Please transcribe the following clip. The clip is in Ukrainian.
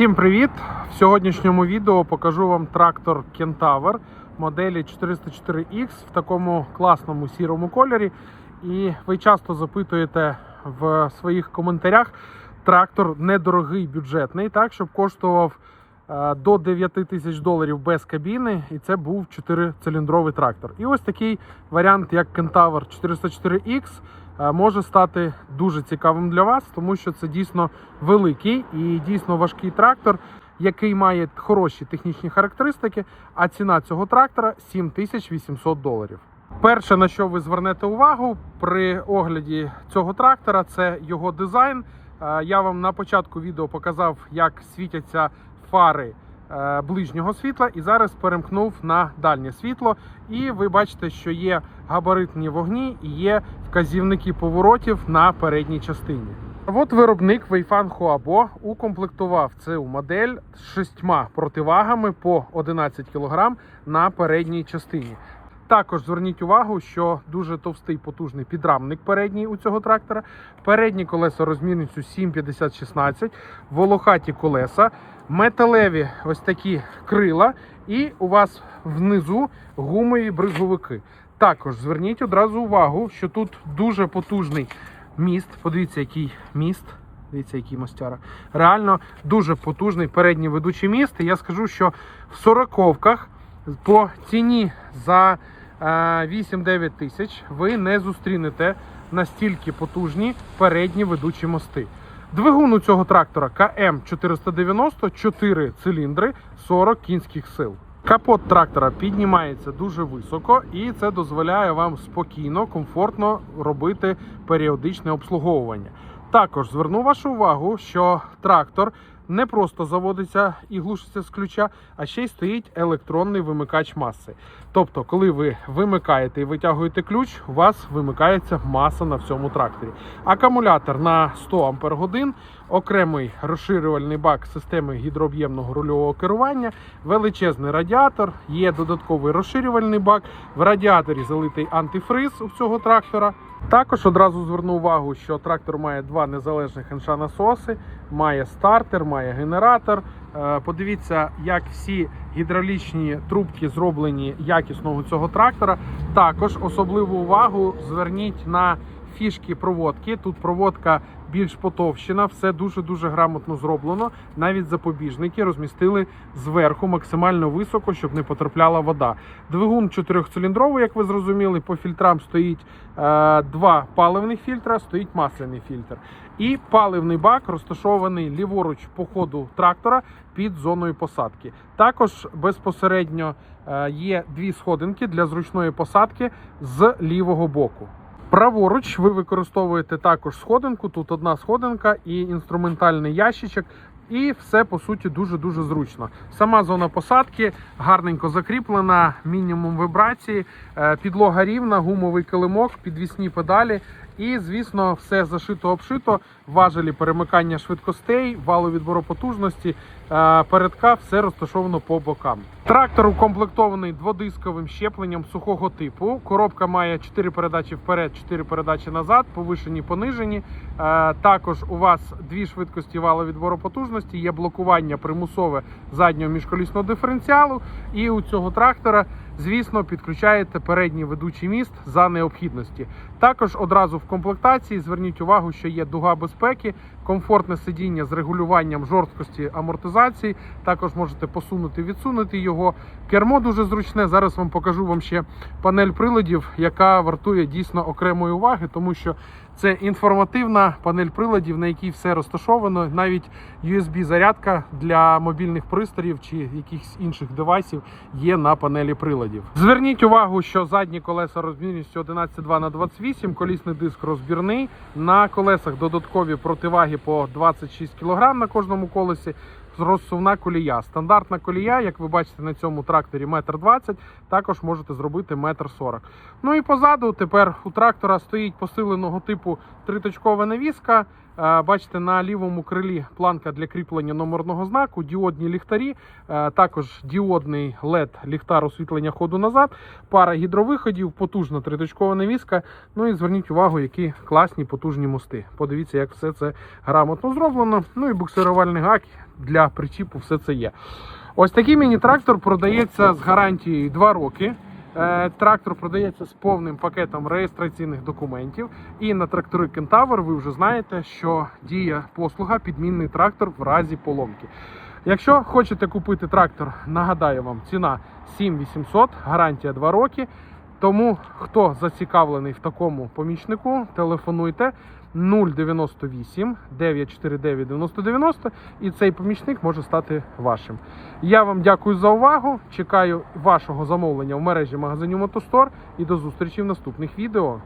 Всім привіт! В сьогоднішньому відео покажу вам трактор Kentaur моделі 404X в такому класному сірому кольорі. І ви часто запитуєте в своїх коментарях трактор недорогий бюджетний, так щоб коштував е, до 9 тисяч доларів без кабіни, і це був 4-циліндровий трактор. І ось такий варіант, як Kentaur 404X, е, може стати дуже цікавим для вас, тому що це дійсно великий і дійсно важкий трактор, який має хороші технічні характеристики. А ціна цього трактора 7800 доларів. Перше, на що ви звернете увагу при огляді цього трактора, це його дизайн. Е, Я вам на початку відео показав, як світяться фари е, ближнього світла, і зараз перемкнув на дальнє світло. І ви бачите, що є габаритні вогні і є вказівники поворотів на передній частині. От виробник Вейфан Хуабо укомплектував цю модель з шістьма противагами по 11 кг на передній частині. Також зверніть увагу, що дуже товстий потужний підрамник передній у цього трактора. Передні колеса розмірністю 750-16, волохаті колеса, металеві ось такі крила, і у вас внизу гумові бризговики. Також зверніть одразу увагу, що тут дуже потужний міст. Подивіться, який міст. Дивіться, який мостяра. Реально дуже потужний передній ведучий міст. І я скажу, що в сороковках по ціні за 8-9 тисяч ви не зустрінете настільки потужні передні ведучі мости. Двигун у цього трактора КМ 490, 4 циліндри, 40 кінських сил. Капот трактора піднімається дуже високо, і це дозволяє вам спокійно, комфортно робити періодичне обслуговування. Також зверну вашу увагу, що трактор не просто заводиться і глушиться з ключа, а ще й стоїть електронний вимикач маси. Тобто, коли ви вимикаєте і витягуєте ключ, у вас вимикається маса на всьому тракторі. Акумулятор на 100 Ампер годин, окремий розширювальний бак системи гідрооб'ємного рульового керування, величезний радіатор, є додатковий розширювальний бак. В радіаторі залитий антифриз у цього трактора. Також одразу зверну увагу, що трактор має два незалежних насоси, має стартер, має генератор. Е, Подивіться, як всі гідравлічні трубки зроблені якісно у цього трактора. Також особливу увагу зверніть на фішки проводки. Тут проводка більш потовщена, все дуже дуже грамотно зроблено. Навіть запобіжники розмістили зверху максимально високо, щоб не потрапляла вода. Двигун чотирьохциліндровий, як ви зрозуміли, по фільтрам стоїть е, два паливних фільтра, стоїть масляний фільтр. І паливний бак розташований ліворуч по ходу трактора під зоною посадки. Також безпосередньо е, є дві сходинки для зручної посадки з лівого боку. Праворуч ви використовуєте також сходинку. Тут одна сходинка і інструментальний ящичок. І все по суті дуже дуже зручно. Сама зона посадки гарненько закріплена, мінімум вібрації, е, підлога рівна, гумовий килимок, підвісні педалі. І, звісно, все зашито обшито, важелі перемикання швидкостей, валу відбору потужності, е, передка, все розташовано по бокам. Трактор укомплектований дводисковим щепленням сухого типу. Коробка має 4 передачі вперед, 4 передачі назад, повишені, понижені. Е, Також у вас дві швидкості валовідбору потужності, є блокування примусове заднього міжколісного диференціалу. І у цього трактора, звісно, підключаєте передній ведучий міст за необхідності. Також одразу в комплектації зверніть увагу, що є дуга безпеки, комфортне сидіння з регулюванням жорсткості амортизації. Також можете посунути, відсунути його. Кермо дуже зручне. Зараз вам покажу вам ще панель приладів, яка вартує дійсно окремої уваги, тому що це інформативна панель приладів, на якій все розташовано. Навіть USB-зарядка для мобільних пристроїв чи якихось інших девайсів є на панелі приладів. Зверніть увагу, що задні колеса розмірністю 11,2 на 28, колісний диск розбірний. На колесах додаткові противаги по 26 кг на кожному колесі. Розсувна колія. Стандартна колія, як ви бачите на цьому тракторі, 1,20 м, також можете зробити 1,40 м. Ну і позаду тепер у трактора стоїть посиленого типу триточкова навіска. Е, Бачите, на лівому крилі планка для кріплення номерного знаку, діодні ліхтарі, е, також діодний LED ліхтар освітлення ходу назад, пара гідровиходів, потужна триточкова навіска. Ну і зверніть увагу, які класні потужні мости. Подивіться, як все це грамотно зроблено. Ну і буксирувальний гак для причіпу, все це є. Ось такий міні-трактор продається з гарантією 2 роки. Е, Трактор продається з повним пакетом реєстраційних документів. І на трактори Кентавр ви вже знаєте, що діє послуга підмінний трактор в разі поломки. Якщо хочете купити трактор, нагадаю вам, ціна 7800, гарантія 2 роки. Тому хто зацікавлений в такому помічнику, телефонуйте 098 949 9090 і цей помічник може стати вашим. Я вам дякую за увагу. Чекаю вашого замовлення в мережі магазинів Мотостор і до зустрічі в наступних відео.